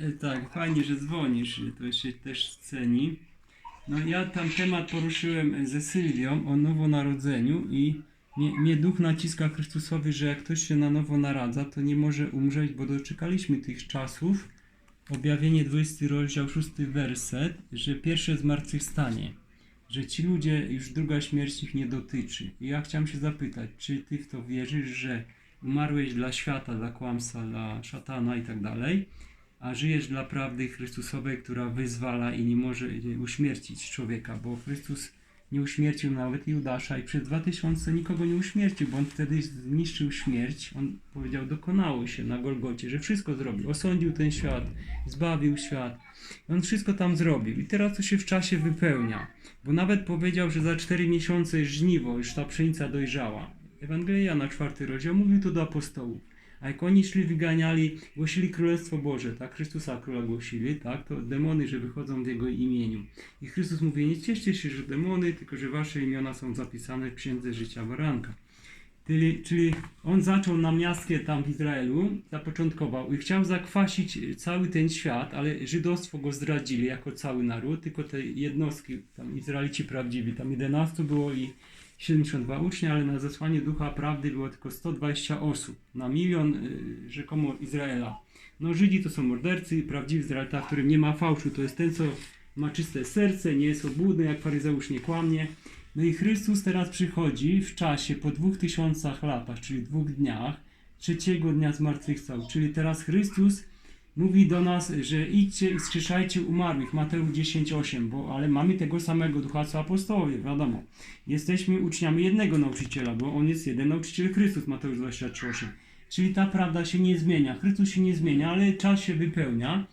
E, Tak, fajnie, że dzwonisz, to się też ceni. No ja tam temat poruszyłem ze Sylwią o nowonarodzeniu i mnie, mnie duch naciska Chrystusowi, że jak ktoś się na nowo naradza, to nie może umrzeć, bo doczekaliśmy tych czasów. Objawienie 20 rozdział 6 werset, że pierwsze zmartwychwstanie, że ci ludzie już druga śmierć ich nie dotyczy. I ja chciałem się zapytać, czy ty w to wierzysz, że umarłeś dla świata, dla kłamstwa, dla szatana i tak dalej, a żyjesz dla prawdy Chrystusowej, która wyzwala i nie może uśmiercić człowieka, bo Chrystus nie uśmiercił nawet Judasza i przez 2000 nikogo nie uśmiercił, bo on wtedy zniszczył śmierć. On powiedział, dokonało się na Golgocie, że wszystko zrobił. Osądził ten świat, zbawił świat. On wszystko tam zrobił. I teraz to się w czasie wypełnia. Bo nawet powiedział, że za 4 miesiące jest żniwo, już ta pszenica dojrzała. Ewangelia na czwarty rozdział mówił to do apostołów. A jak oni szli, wyganiali, głosili Królestwo Boże, tak? Chrystusa Króla głosili, tak? To demony, że wychodzą w Jego imieniu. I Chrystus mówi, nie cieszcie się, że demony, tylko że wasze imiona są zapisane w Księdze Życia Baranka. Czyli, czyli on zaczął na miastkę tam w Izraelu, zapoczątkował i chciał zakwasić cały ten świat, ale żydostwo go zdradzili jako cały naród, tylko te jednostki, tam Izraelici prawdziwi, tam 11 było i 72 ucznia, ale na zesłanie Ducha Prawdy było tylko 120 osób na milion y, rzekomo Izraela. No Żydzi to są mordercy, prawdziwi Izraelita, w którym nie ma fałszu, to jest ten, co ma czyste serce, nie jest obłudny, jak faryzeusz nie kłamie. No i Chrystus teraz przychodzi w czasie po dwóch tysiącach latach, czyli dwóch dniach, trzeciego dnia zmartwychwstał. Czyli teraz Chrystus mówi do nas, że idźcie i skrzeszajcie umarłych, Mateusz 10,8, bo ale mamy tego samego ducha co apostołowie, wiadomo. Jesteśmy uczniami jednego nauczyciela, bo on jest jeden nauczyciel Chrystus, Mateusz 23,8. Czyli ta prawda się nie zmienia, Chrystus się nie zmienia, ale czas się wypełnia.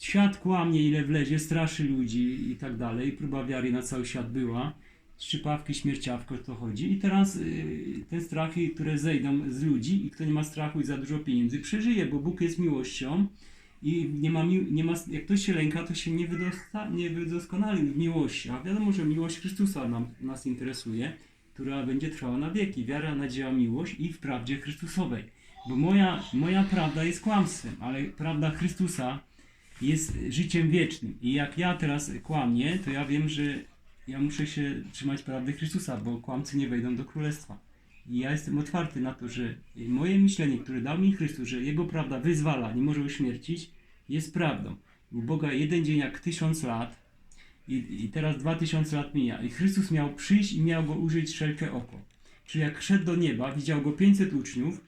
Świat kłamie ile wlezie, straszy ludzi i tak dalej. Próba wiary na cały świat była. Szczypawki, śmierciawko to chodzi. I teraz y, te strachy, które zejdą z ludzi i kto nie ma strachu i za dużo pieniędzy, przeżyje, bo Bóg jest miłością i nie ma, nie ma, jak ktoś się lęka, to się nie, wydosta, nie wydoskonali w miłości. A wiadomo, że miłość Chrystusa nam, nas interesuje, która będzie trwała na wieki. Wiara, nadzieja, miłość i w prawdzie Chrystusowej. Bo moja, moja prawda jest kłamstwem, ale prawda Chrystusa jest życiem wiecznym. I jak ja teraz kłamię, to ja wiem, że ja muszę się trzymać prawdy Chrystusa, bo kłamcy nie wejdą do królestwa. I ja jestem otwarty na to, że moje myślenie, które dał mi Chrystus, że Jego prawda wyzwala, nie może uśmiercić, jest prawdą. U Boga jeden dzień jak tysiąc lat i, i teraz dwa tysiące lat mija. I Chrystus miał przyjść i miał go użyć wszelkie oko. Czyli jak szedł do nieba, widział go 500 uczniów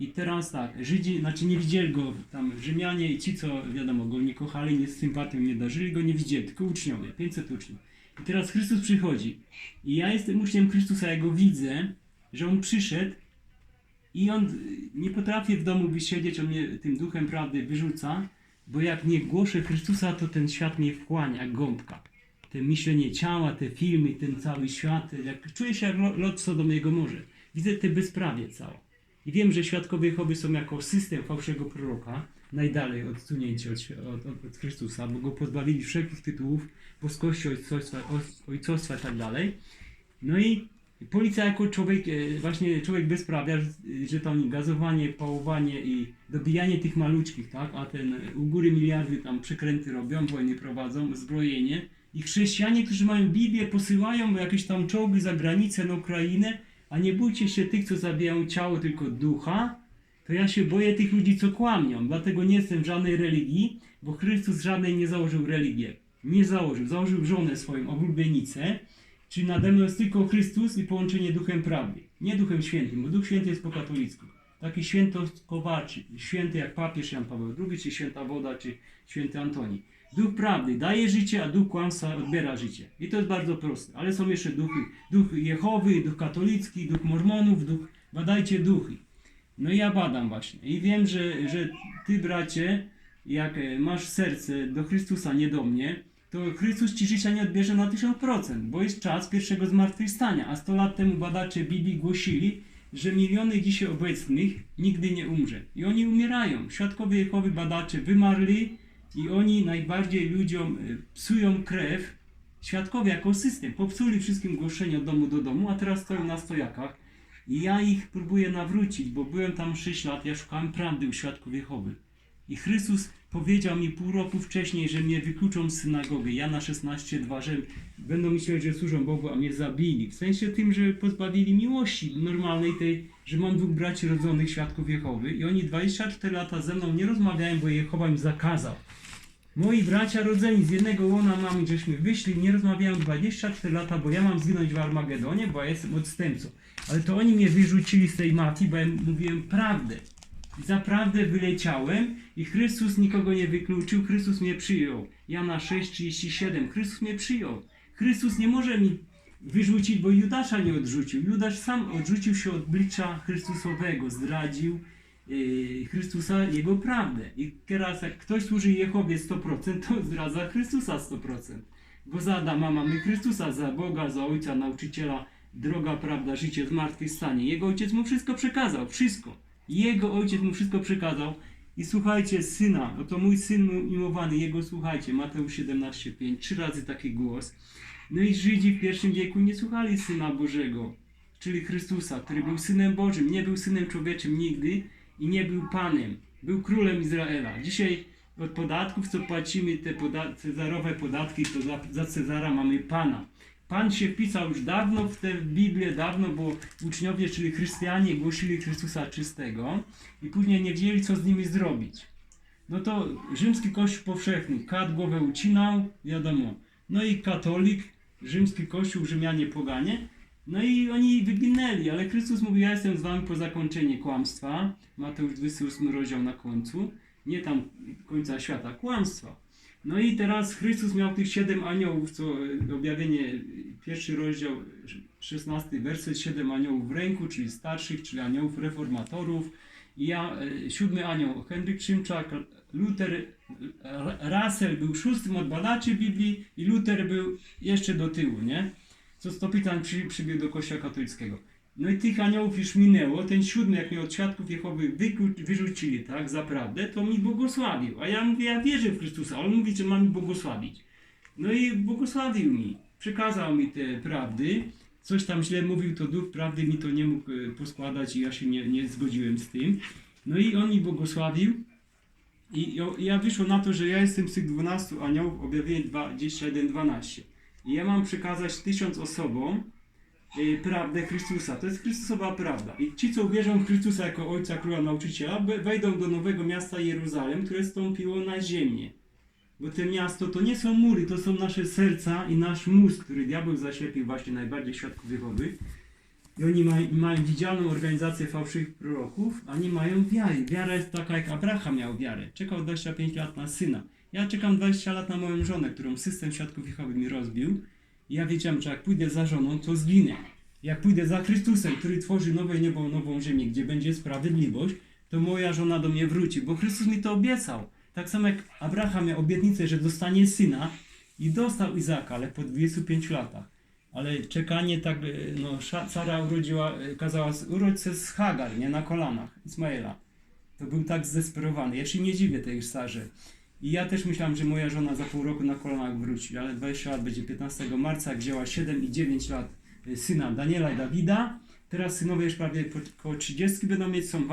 i teraz tak, Żydzi, znaczy nie widzieli go tam Rzymianie i ci, co wiadomo, go nie kochali, nie z sympatią nie darzyli, go nie widzieli, tylko uczniowie, 500 uczniów. I teraz Chrystus przychodzi i ja jestem uczniem Chrystusa, ja go widzę, że on przyszedł i on y, nie potrafi w domu wysiedzieć, on mnie tym duchem prawdy wyrzuca, bo jak nie głoszę Chrystusa, to ten świat mnie wchłania jak gąbka. Te myślenie ciała, te filmy, ten cały świat, jak czuję się jak lo- lot Sodomego morza. Widzę te bezprawie całe. I wiem, że świadkowie Jehowy są jako system fałszywego proroka, najdalej odsunięci od, od, od, Chrystusa, bo go pozbawili wszelkich tytułów, boskości, ojcostwa, oj- ojcostwa i tak dalej. No i policja jako człowiek, e, właśnie człowiek bezprawia, że- że tam gazowanie, pałowanie i dobijanie tych maluczkich, tak? A ten u góry miliardy tam przekręty robią, wojny prowadzą, zbrojenie. I chrześcijanie, którzy mają Biblię, posyłają jakieś tam czołgi za granicę na Ukrainę, a nie bójcie się tych, co zabijają ciało, tylko ducha, to ja się boję tych ludzi, co kłamią. Dlatego nie jestem w żadnej religii, bo Chrystus żadnej nie założył religię. Nie założył. Założył żonę swoją, oblubienicę, czyli nade mną jest tylko Chrystus i połączenie Duchem Prawdy. Nie Duchem Świętym, bo Duch Święty jest po katolicku. Taki świętostkowaczy, święty jak papież Jan Paweł II, czy święta woda, czy święty Antoni. Duch prawdy daje życie, a duch kłamstwa odbiera życie. I to jest bardzo proste. Ale są jeszcze duchy. Duch Jehowy, duch katolicki, duch mormonów, duch... Badajcie duchy. No i ja badam właśnie. I wiem, że, że ty, bracie, jak e, masz serce do Chrystusa, nie do mnie, to Chrystus ci życia nie odbierze na 1000%, bo jest czas pierwszego zmartwychwstania. A 100 lat temu badacze Biblii głosili, że miliony dzisiaj obecnych nigdy nie umrze. I oni umierają. Świadkowie Jehowy badacze wymarli i oni najbardziej ludziom e, psują krew. Świadkowie jako system popsuli wszystkim głoszenie od domu do domu, a teraz stoją na stojakach. I ja ich próbuję nawrócić, bo byłem tam 6 lat, ja szukałem prawdy u świadków Jehowy. I Chrystus powiedział mi pół roku wcześniej, że mnie wykluczą z synagogi. Jana 16,2, że będą myśleć, że służą Bogu, a mnie zabili. W sensie tym, że pozbawili miłości normalnej tej, że mam dwóch braci rodzonych świadków Jehowy i oni 24 lata ze mną nie rozmawiają, bo Jehowa im zakazał. Moi bracia rodzeni z jednego łona mamy, żeśmy wyszli, nie rozmawiają 24 lata, bo ja mam zginąć w Armagedonie, bo ja jestem odstępcą. Ale to oni mnie wyrzucili z tej mati, bo ja mówiłem prawdę. I za prawdę wyleciałem i Chrystus nikogo nie wykluczył, Chrystus mnie przyjął. Jana 6,37, Chrystus mnie przyjął. Chrystus nie może mi wyrzucić, bo Judasza nie odrzucił. Judasz sam odrzucił się od oblicza Chrystusowego, zdradził yy, Chrystusa, Jego prawdę. I teraz jak ktoś służy Jehowie 100%, to zdradza Chrystusa 100%. Bo za Adama mamy Chrystusa, za Boga, za Ojca, Nauczyciela, droga, prawda, życie, zmartwychwstanie. Jego Ojciec mu wszystko przekazał, wszystko. Jego Ojciec mu wszystko przekazał. I słuchajcie, syna, oto mój syn mimowany, jego słuchajcie, Mateusz 17,5, trzy razy taki głos. No i Żydzi w pierwszym wieku nie słuchali Syna Bożego, czyli Chrystusa, który był Synem Bożym, nie był Synem Człowieczym nigdy i nie był Panem, był Królem Izraela. Dzisiaj od podatków, co płacimy, te poda cezarowe podatki, to za, za Cezara mamy Pana. Pan się wpisał już dawno w tę Biblię, dawno, bo uczniowie, czyli chrystianie, głosili Chrystusa czystego i później nie wiedzieli, co z nimi zrobić. No to rzymski kościół powszechny, kat głowę ucinał, wiadomo. No i katolik, rzymski kościół, Rzymianie poganie. No i oni wyginęli, ale Chrystus mówił, ja jestem z wami po zakończenie kłamstwa. Mateusz 28 rozdział na końcu. Nie tam końca świata, kłamstwa. No i teraz Chrystus miał tych siedem aniołów, co e, objawienie, e, pierwszy rozdział, 16 werset, siedem aniołów w ręku, czyli starszych, czyli aniołów reformatorów. I ja, e, siódmy anioł, Henryk Szymczak, Luther, Russell był szóstym od badaczy Biblii i Luther był jeszcze do tyłu, nie? Co stopitan przy, przybiegł do kościoła katolickiego. No i tych aniołów już minęło, ten siódmy, jak mnie od świadków Jehowy wyrzucili, tak, za prawdę, to mi błogosławił. A ja mówię, ja wierzę w Chrystusa, on mówi, że ma mi błogosławić. No i błogosławił mi, przekazał mi te prawdy, coś tam źle mówił, to duch prawdy mi to nie mógł e, poskładać i ja się nie, nie zgodziłem z tym. No i on mi błogosławił i ja- ja wyszło na to, że ja jestem z tych 12 aniołów, objawienie 21-12. I ja mam przekazać tysiąc osobom, prawdę Chrystusa. To jest Chrystusowa prawda. I ci, co uwierzą w Chrystusa jako Ojca, Króla, Nauczyciela, wejdą do nowego miasta Jeruzalem, które stąpiło na ziemię. Bo te miasto to nie są mury, to są nasze serca i nasz mózg, który diabeł zaślepił właśnie najbardziej świadków Jehowy. I oni mają, mają widzialną organizację fałszywych proroków, a nie mają wiary. Wiara jest taka, jak Abraham miał wiarę. Czekał 25 lat na syna. Ja czekam 20 lat na moją żonę, którą system świadków Jehowy mi rozbił. Ja wiedziałem, że jak pójdę za żoną, to zginę. Jak pójdę za Chrystusem, który tworzy nowe niebo, nową ziemię, gdzie będzie sprawiedliwość, to moja żona do mnie wróci, bo Chrystus mi to obiecał. Tak samo jak Abraham miał obietnicę, że dostanie syna i dostał Izaka, ale po 25 latach. Ale czekanie tak, e, no Sara urodziła, e, kazała urodź se z Hagar, nie na kolanach, Ismaela. To był tak zdesperowany. Ja się nie dziwię tej Sarze. I ja też myślałem, że moja żona za pół roku na kolanach wróci, ale 20 lat będzie 15 marca, wzięła 7 i 9 lat y, syna Daniela i Dawida. Teraz synowie już prawie po- koło 30 będą mieć, są w